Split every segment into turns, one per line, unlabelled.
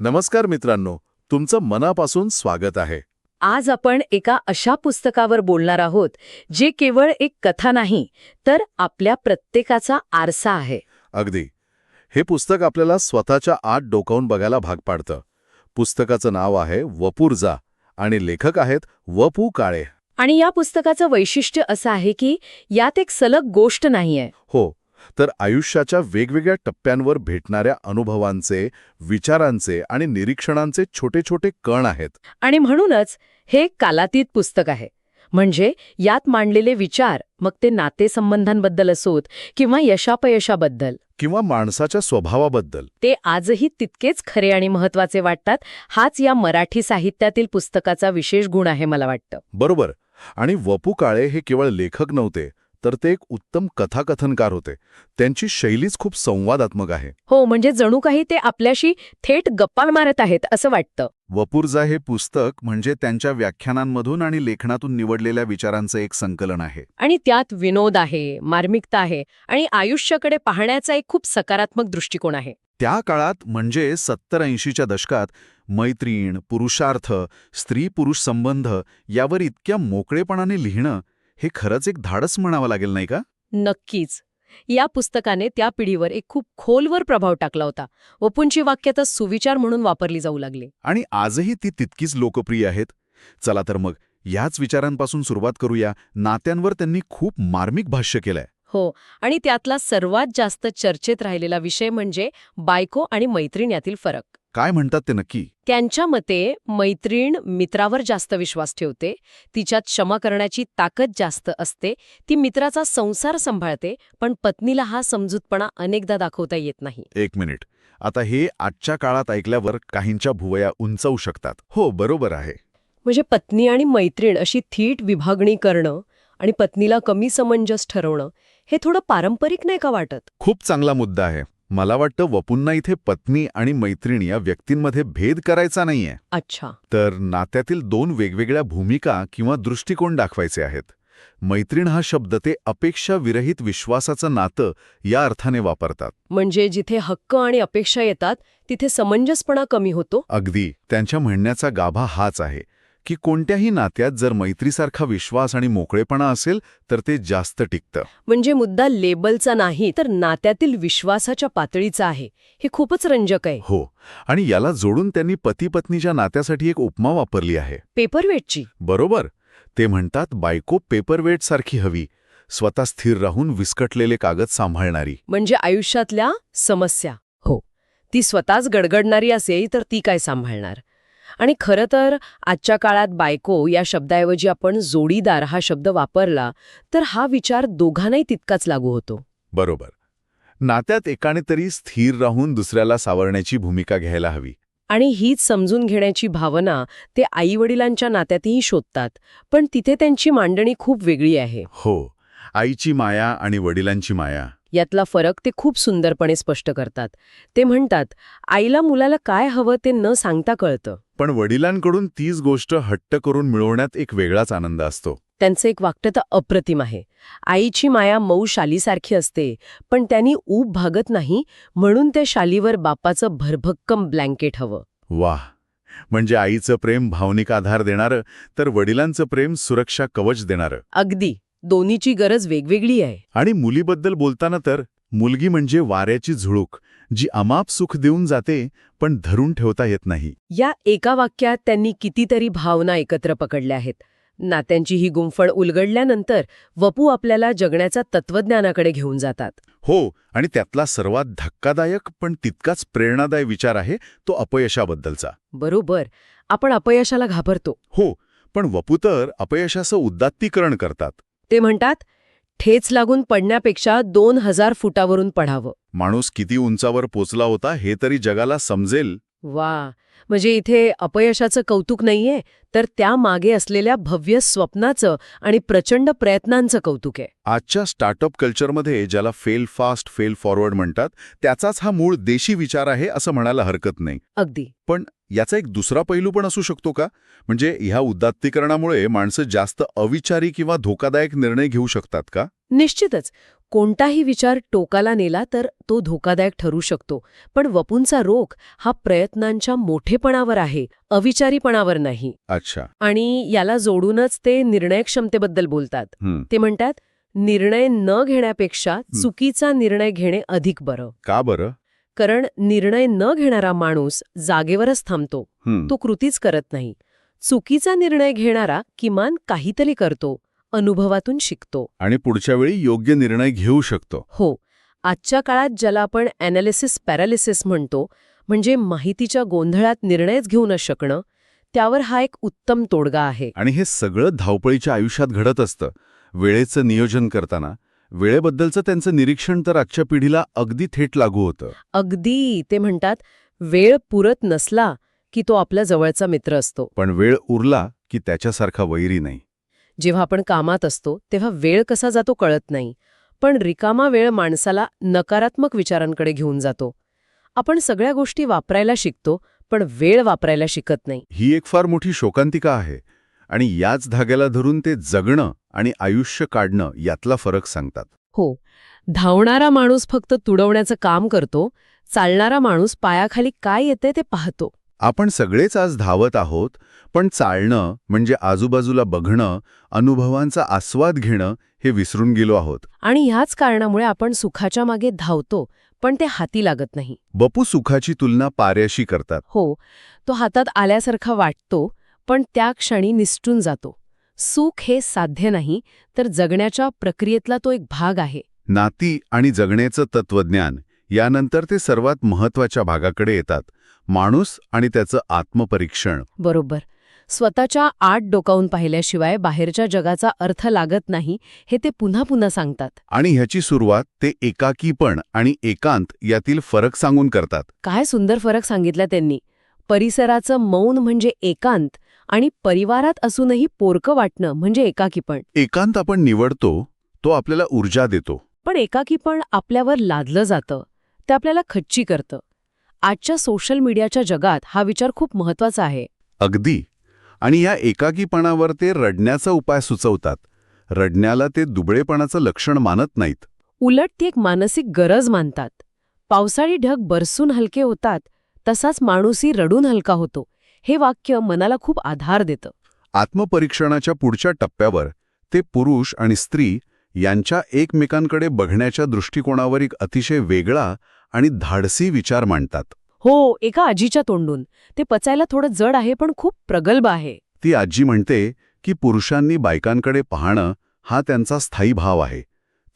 नमस्कार मित्रांनो तुमचं मनापासून स्वागत आहे.
आज आपण एका अशा पुस्तकावर बोलणार आहोत जे केवळ एक कथा नाही तर आपल्या प्रत्येकाचा आरसा आहे.
अगदी. हे पुस्तक आपल्याला स्वतःच्या आत डोकावून बघायला भाग पाडतं. पुस्तकाचं नाव आहे वपूर्जा आणि लेखक आहेत वपू काळे.
आणि या पुस्तकाचं वैशिष्ट्य असं आहे की यात एक सलग गोष्ट नाहीये.
हो तर आयुष्याच्या वेगवेगळ्या टप्प्यांवर भेटणाऱ्या अनुभवांचे विचारांचे आणि निरीक्षणांचे छोटे छोटे कण आहेत.
आणि म्हणूनच हे कालातीत पुस्तक आहे. म्हणजे यात मांडलेले विचार मग ते नातेसंबंधांबद्दल असोत किंवा यशापयशाबद्दल.
किंवा माणसाच्या स्वभावाबद्दल.
ते आजही तितकेच खरे आणि महत्त्वाचे वाटतात हाच या मराठी साहित्यातील पुस्तकाचा विशेष गुण आहे मला वाटतं.
बरोबर. आणि वपू काळे हे केवळ लेखक नव्हते तर ते एक उत्तम कथाकथनकार होते. त्यांची शैलीच खूप संवादात्मक आहे.
हो म्हणजे जणू काही ते आपल्याशी थेट गप्पा मारत आहेत असं वाटतं.
वपुर्झा हे पुस्तक म्हणजे त्यांच्या व्याख्यानांमधून आणि लेखनातून निवडलेल्या विचारांचं एक संकलन आहे.
आणि त्यात विनोद आहे मार्मिकता आहे आणि आयुष्याकडे पाहण्याचा एक खूप सकारात्मक दृष्टिकोन आहे.
त्या काळात म्हणजे सत्तर ऐंशीच्या दशकात मैत्रीण पुरुषार्थ स्त्री पुरुष संबंध यावर इतक्या मोकळेपणाने लिहिणं हे खरंच एक धाडस म्हणावं लागेल नाही का?
नक्कीच. या पुस्तकाने त्या पिढीवर एक खूप खोलवर प्रभाव टाकला होता. वपूंची वाक्य सुविचार म्हणून वापरली जाऊ लागली.
आणि आजही ती तितकीच लोकप्रिय आहेत. चला तर मग याच विचारांपासून सुरुवात करूया. नात्यांवर त्यांनी खूप मार्मिक भाष्य केलंय.
हो आणि त्यातला सर्वात जास्त चर्चेत राहिलेला विषय म्हणजे बायको आणि मैत्रीण यातील फरक.
काय म्हणतात ते नक्की?
त्यांच्या मते मैत्रीण मित्रावर जास्त विश्वास ठेवते तिच्यात क्षमा करण्याची ताकद जास्त असते ती मित्राचा संसार सांभाळते पण पत्नीला हा समजूतपणा अनेकदा दाखवता येत नाही.
एक मिनिट. आता हे आजच्या काळात ऐकल्यावर काहींच्या भुवया उंचवू शकतात. हो बरोबर आहे.
म्हणजे पत्नी आणि मैत्रीण अशी थीट विभागणी करणं आणि पत्नीला कमी समंजस ठरवणं हे थोडं पारंपरिक नाही का वाटत?
खूप चांगला मुद्दा आहे. मला वाटतं वपुन्ना इथे पत्नी आणि मैत्रीण या व्यक्तींमध्ये भेद करायचा नाहीये.
अच्छा.
तर नात्यातील दोन वेगवेगळ्या भूमिका किंवा दृष्टिकोन दाखवायचे आहेत. मैत्रीण हा शब्द ते अपेक्षा विरहित विश्वासाचं नातं या अर्थाने वापरतात.
म्हणजे जिथे हक्क आणि अपेक्षा येतात तिथे समंजसपणा कमी होतो?
अगदी. त्यांच्या म्हणण्याचा गाभा हाच आहे. की कोणत्याही नात्यात जर मैत्रीसारखा विश्वास आणि मोकळेपणा असेल तर ते जास्त टिकतं.
म्हणजे मुद्दा लेबलचा नाही तर नात्यातील विश्वासाच्या पातळीचा आहे. हे खूपच रंजक आहे.
हो. आणि याला जोडून त्यांनी पती पत्नीच्या नात्यासाठी एक उपमा वापरली आहे.
पेपरवेटची?
बरोबर. ते म्हणतात बायको पेपरवेट सारखी हवी. स्वतः स्थिर राहून विस्कटलेले कागद सांभाळणारी.
म्हणजे आयुष्यातल्या समस्या. हो. ती स्वतःच गडगडणारी असेल तर ती काय सांभाळणार? आणि खरं तर आजच्या काळात बायको या शब्दाऐवजी आपण जोडीदार हा शब्द वापरला तर हा विचार दोघांनाही तितकाच लागू होतो.
बरोबर. नात्यात एकाने तरी स्थिर राहून दुसऱ्याला सावरण्याची भूमिका घ्यायला हवी.
आणि हीच समजून घेण्याची भावना ते आईवडिलांच्या नात्यातही शोधतात पण तिथे त्यांची मांडणी खूप वेगळी आहे.
हो आईची माया आणि वडिलांची माया.
यातला फरक ते खूप सुंदरपणे स्पष्ट करतात. ते म्हणतात आईला मुलाला काय हवं ते न सांगता कळतं.
पण वडिलांकडून तीच गोष्ट हट्ट करून मिळवण्यात एक वेगळाच आनंद असतो.
त्यांचं एक वाक्य तर अप्रतिम आहे. आईची माया मऊ शालीसारखी असते पण त्यांनी ऊब भागत नाही म्हणून त्या शालीवर बापाचं भरभक्कम ब्लँकेट हवं.
वाह! म्हणजे आईचं प्रेम भावनिक आधार देणारं तर वडिलांचं प्रेम सुरक्षा कवच देणारं.
अगदी. दोन्हीची गरज वेगवेगळी आहे.
आणि मुलीबद्दल बोलताना तर मुलगी म्हणजे वाऱ्याची झुळूक. जी अमाप सुख देऊन जाते पण धरून ठेवता येत नाही.
या एका वाक्यात त्यांनी कितीतरी भावना एकत्र पकडल्या आहेत. नात्यांची ही गुंफण उलगडल्यानंतर वपू आपल्याला जगण्याचा तत्वज्ञानाकडे घेऊन जातात.
हो आणि त्यातला सर्वात धक्कादायक पण तितकाच प्रेरणादायी विचार आहे तो अपयशाबद्दलचा.
बरोबर. आपण अपयशाला घाबरतो.
हो पण वपुतर अपयशाचं उद्दात्तीकरण करतात.
ते म्हणतात ठेच लागून पडण्यापेक्षा दोन हजार फुटावरून पडावं.
माणूस किती उंचावर पोचला होता हे तरी जगाला समजेल.
वा म्हणजे इथे अपयशाचं कौतुक नाहीये तर त्या मागे असलेल्या भव्य स्वप्नाचं आणि प्रचंड प्रयत्नांचं कौतुक आहे.
आजच्या स्टार्टअप कल्चरमध्ये ज्याला फेल फास्ट फेल फॉरवर्ड म्हणतात त्याचाच हा मूळ देशी विचार आहे असं म्हणायला हरकत नाही.
अगदी.
पण याचा एक दुसरा पैलू पण असू शकतो का? म्हणजे ह्या उदात्तीकरणामुळे माणसं जास्त अविचारी किंवा धोकादायक निर्णय घेऊ शकतात का?
निश्चितच. कोणताही विचार टोकाला नेला तर तो धोकादायक ठरू शकतो. पण वपूंचा रोख हा प्रयत्नांच्या मोठेपणावर आहे अविचारीपणावर नाही.
अच्छा.
आणि याला जोडूनच ते निर्णय क्षमतेबद्दल बोलतात ते म्हणतात निर्णय न घेण्यापेक्षा चुकीचा निर्णय घेणे अधिक बरं.
का बरं?
कारण निर्णय न घेणारा माणूस जागेवरच थांबतो. तो कृतीच करत नाही. चुकीचा निर्णय घेणारा किमान काहीतरी करतो अनुभवातून शिकतो.
आणि पुढच्या वेळी योग्य निर्णय घेऊ शकतो.
हो. आजच्या काळात ज्याला आपण ॲनालिसिस पॅरालिसिस म्हणतो म्हणजे माहितीच्या गोंधळात निर्णयच घेऊ न शकणं त्यावर हा एक उत्तम तोडगा आहे.
आणि हे सगळं धावपळीच्या आयुष्यात घडत असतं. वेळेचं नियोजन करताना वेळेबद्दलचं त्यांचं निरीक्षण तर आजच्या पिढीला अगदी थेट लागू होतं.
अगदी. ते म्हणतात वेळ पुरत नसला की तो आपला जवळचा मित्र असतो.
पण वेळ उरला की त्याच्यासारखा वैरी नाही.
जेव्हा आपण कामात असतो तेव्हा वेळ कसा जातो कळत नाही. पण रिकामा वेळ माणसाला नकारात्मक विचारांकडे घेऊन जातो. आपण सगळ्या गोष्टी वापरायला शिकतो पण वेळ वापरायला शिकत नाही.
ही एक फार मोठी शोकांतिका आहे. आणि याच धाग्याला धरून ते जगणं आणि आयुष्य काढणं यातला फरक सांगतात.
हो. धावणारा माणूस फक्त तुडवण्याचं काम करतो चालणारा माणूस पायाखाली काय येते ते पाहतो.
आपण सगळेच आज धावत आहोत पण चालणं म्हणजे आजूबाजूला बघणं अनुभवांचा आस्वाद घेणं हे विसरून गेलो आहोत.
आणि ह्याच कारणामुळे आपण सुखाच्या मागे धावतो पण ते हाती लागत नाही.
बपू सुखाची तुलना पाऱ्याशी करतात.
हो. तो हातात आल्यासारखा वाटतो पण त्या क्षणी निसटून जातो. सुख हे साध्य नाही तर जगण्याच्या प्रक्रियेतला तो एक भाग आहे.
नाती आणि जगण्याचं तत्वज्ञान यानंतर ते सर्वात महत्त्वाच्या भागाकडे येतात. माणूस आणि त्याचं आत्मपरीक्षण.
बरोबर. स्वतःच्या आत डोकावून पाहिल्याशिवाय बाहेरच्या जगाचा अर्थ लागत नाही हे ते पुन्हा पुन्हा सांगतात.
आणि ह्याची सुरुवात ते एकाकीपण आणि एकांत यातील फरक सांगून करतात.
काय सुंदर फरक सांगितला त्यांनी. परिसराचं मौन म्हणजे एकांत आणि परिवारात असूनही पोरकं वाटणं म्हणजे एकाकीपण.
एकांत आपण निवडतो तो आपल्याला ऊर्जा देतो.
पण एकाकीपण आपल्यावर लादलं जातं ते आपल्याला खच्ची करतं. आजच्या सोशल मीडियाच्या जगात हा विचार खूप महत्त्वाचा आहे.
अगदी. आणि या एकाकीपणावर ते रडण्याचा उपाय सुचवतात. रडण्याला ते दुबळेपणाचं लक्षण मानत नाहीत.
उलट ती एक मानसिक गरज मानतात. पावसाळी ढग बरसून हलके होतात तसाच माणूसही रडून हलका होतो. हे वाक्य मनाला खूप आधार देतं.
आत्मपरीक्षणाच्या पुढच्या टप्प्यावर ते पुरुष आणि स्त्री यांच्या एकमेकांकडे बघण्याच्या दृष्टिकोनावर एक अतिशय वेगळा आणि धाडसी विचार मांडतात.
हो एका आजीच्या तोंडून. ते पचायला थोडं जड आहे पण खूप प्रगल्भ आहे.
ती आजी म्हणते की पुरुषांनी बायकांकडे पाहणं हा त्यांचा स्थायी भाव आहे.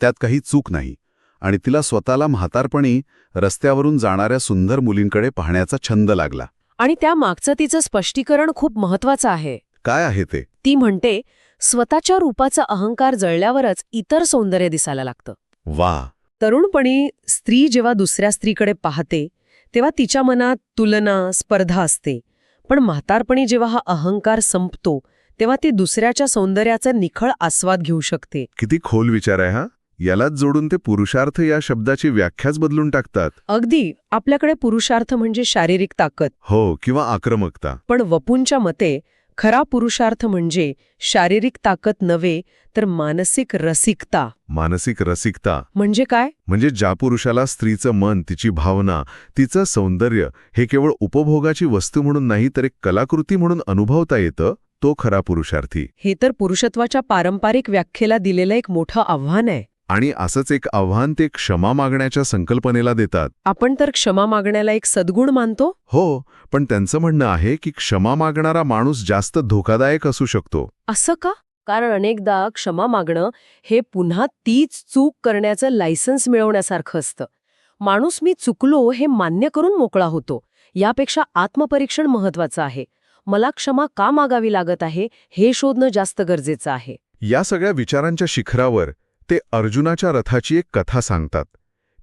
त्यात काही चूक नाही. आणि तिला स्वतःला म्हातारपणी रस्त्यावरून जाणाऱ्या सुंदर मुलींकडे पाहण्याचा छंद लागला.
आणि त्या मागचं तिचं स्पष्टीकरण खूप महत्वाचं आहे.
काय आहे ते?
ती म्हणते स्वतःच्या रूपाचा अहंकार जळल्यावरच इतर सौंदर्य दिसायला लागतं.
वा.
तरुणपणी स्त्री जेव्हा दुसऱ्या स्त्रीकडे पाहते तेव्हा तिच्या मनात तुलना स्पर्धा असते. पण म्हातारपणी जेव्हा हा अहंकार संपतो तेव्हा ती दुसऱ्याच्या सौंदर्याचा निखळ आस्वाद घेऊ शकते.
किती खोल विचार आहे हा? यालाच जोडून ते पुरुषार्थ या शब्दाची व्याख्याच बदलून टाकतात.
अगदी आपल्याकडे पुरुषार्थ म्हणजे शारीरिक ताकद.
हो किंवा आक्रमकता.
पण वपूंच्या मते खरा पुरुषार्थ म्हणजे शारीरिक ताकद नव्हे तर मानसिक रसिकता.
मानसिक रसिकता.
म्हणजे काय?
म्हणजे ज्या पुरुषाला स्त्रीचं मन तिची भावना तिचं सौंदर्य हे केवळ उपभोगाची वस्तू म्हणून नाही तर एक कलाकृती म्हणून अनुभवता येतं तो खरा पुरुषार्थी.
हे तर पुरुषत्वाच्या पारंपरिक व्याख्येला दिलेलं एक मोठं आव्हान आहे.
आणि असंच एक आव्हान ते क्षमा मागण्याच्या संकल्पनेला देतात.
आपण तर क्षमा मागण्याला एक सद्गुण मानतो?
हो पण त्यांचं म्हणणं आहे की क्षमा मागणारा माणूस जास्त धोकादायक असू शकतो.
असं का? कारण अनेकदा क्षमा मागणं हे पुन्हा तीच चूक करण्याचं लायसन्स मिळवण्यासारखं असतं. माणूस मी चुकलो हे मान्य करून मोकळा होतो. यापेक्षा आत्मपरीक्षण महत्वाचं आहे. मला क्षमा का मागावी लागत आहे हे शोधणं जास्त गरजेचं आहे.
या सगळ्या विचारांच्या शिखरावर ते अर्जुनाच्या रथाची एक कथा सांगतात.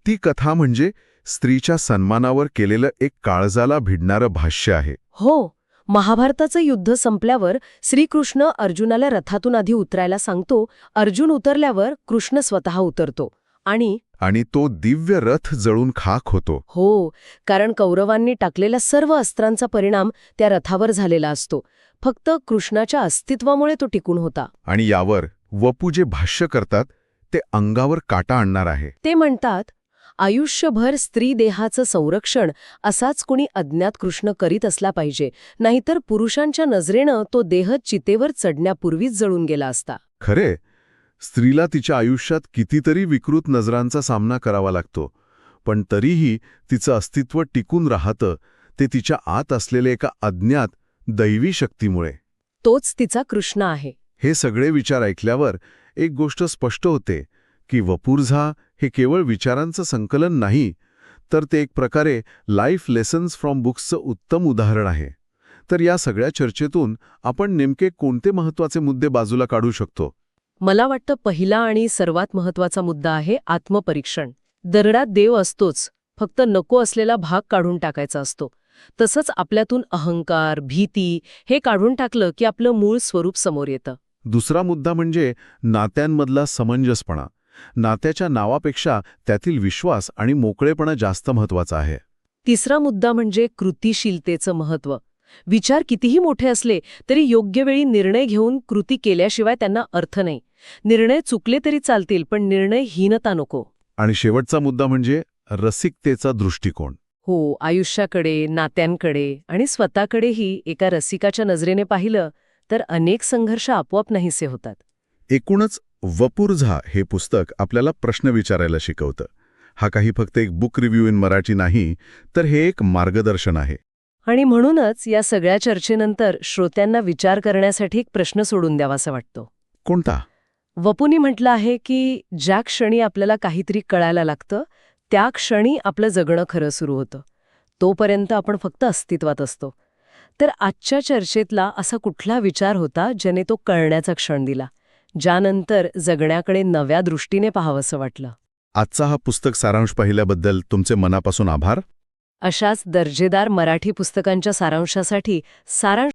ती कथा म्हणजे स्त्रीच्या सन्मानावर केलेलं एक काळजाला भिडणारं भाष्य आहे.
हो महाभारताचं युद्ध संपल्यावर श्रीकृष्ण अर्जुनाला रथातून आधी उतरायला सांगतो अर्जुन उतरल्यावर कृष्ण स्वतः उतरतो आणि
आणि तो दिव्य रथ जळून खाक होतो.
हो कारण कौरवांनी टाकलेल्या सर्व अस्त्रांचा परिणाम त्या रथावर झालेला असतो. फक्त कृष्णाच्या अस्तित्वामुळे तो टिकून होता.
आणि यावर वपू जे भाष्य करतात ते अंगावर काटा आणणार आहे.
ते म्हणतात आयुष्यभर स्त्री देहाचं संरक्षण असाच कुणी अज्ञात कृष्ण करीत असला पाहिजे नाहीतर पुरुषांच्या नजरेनं तो देह चितेवर चढण्यापूर्वीच जळून गेला असता.
खरे स्त्रीला तिच्या आयुष्यात कितीतरी विकृत नजरांचा सामना करावा लागतो पण तरीही तिचं अस्तित्व टिकून राहतं ते तिच्या आत असलेले एका अज्ञात दैवी शक्तीमुळे.
तोच तिचा कृष्ण आहे.
हे सगळे विचार ऐकल्यावर एक गोष्ट स्पष्ट होते की वपुर्झा हे केवळ विचारांचं संकलन नाही तर ते एक प्रकारे लाईफ लेसन्स फ्रॉम बुक्सचं उत्तम उदाहरण आहे. तर या सगळ्या चर्चेतून आपण नेमके कोणते महत्त्वाचे मुद्दे बाजूला काढू शकतो?
मला वाटतं पहिला आणि सर्वात महत्त्वाचा मुद्दा आहे आत्मपरीक्षण. दरडात देव असतोच फक्त नको असलेला भाग काढून टाकायचा असतो. तसंच आपल्यातून अहंकार भीती हे काढून टाकलं की आपलं मूळ स्वरूप समोर येतं.
दुसरा मुद्दा म्हणजे नात्यांमधला समंजसपणा. नात्याच्या नावापेक्षा त्यातील विश्वास आणि मोकळेपणा जास्त महत्त्वाचा आहे.
तिसरा मुद्दा म्हणजे कृतिशीलतेचं महत्त्व. विचार कितीही मोठे असले तरी योग्य वेळी निर्णय घेऊन कृती केल्याशिवाय त्यांना अर्थ नाही. निर्णय चुकले तरी चालतील पण निर्णय हीनता नको.
आणि शेवटचा मुद्दा म्हणजे रसिकतेचा दृष्टिकोन.
हो आयुष्याकडे नात्यांकडे आणि स्वतःकडेही एका रसिकाच्या नजरेने पाहिलं तर अनेक संघर्ष आपोआप नाहीसे होतात.
एकूणच वपुर्झा हे पुस्तक आपल्याला प्रश्न विचारायला शिकवतं. हा काही फक्त एक बुक रिव्ह्यू इन मराठी नाही तर हे एक मार्गदर्शन आहे.
आणि म्हणूनच या सगळ्या चर्चेनंतर श्रोत्यांना विचार करण्यासाठी एक प्रश्न सोडून द्यावासा वाटतो.
कोणता?
वपुनी म्हटलं आहे की ज्या क्षणी आपल्याला काहीतरी कळायला लागतं त्या क्षणी आपलं जगणं खरं सुरू होतं. तोपर्यंत आपण फक्त अस्तित्वात असतो. तर आजच्या चर्चेतला असा कुठला विचार होता ज्याने तो कळण्याचा क्षण दिला ज्यानंतर जगण्याकडे नव्या दृष्टीने पाहावंसं वाटलं?
आजचा हा पुस्तक सारांश पाहिल्याबद्दल तुमचे मनापासून आभार.
अशाच दर्जेदार मराठी पुस्तकांच्या सारांशासाठी सारांश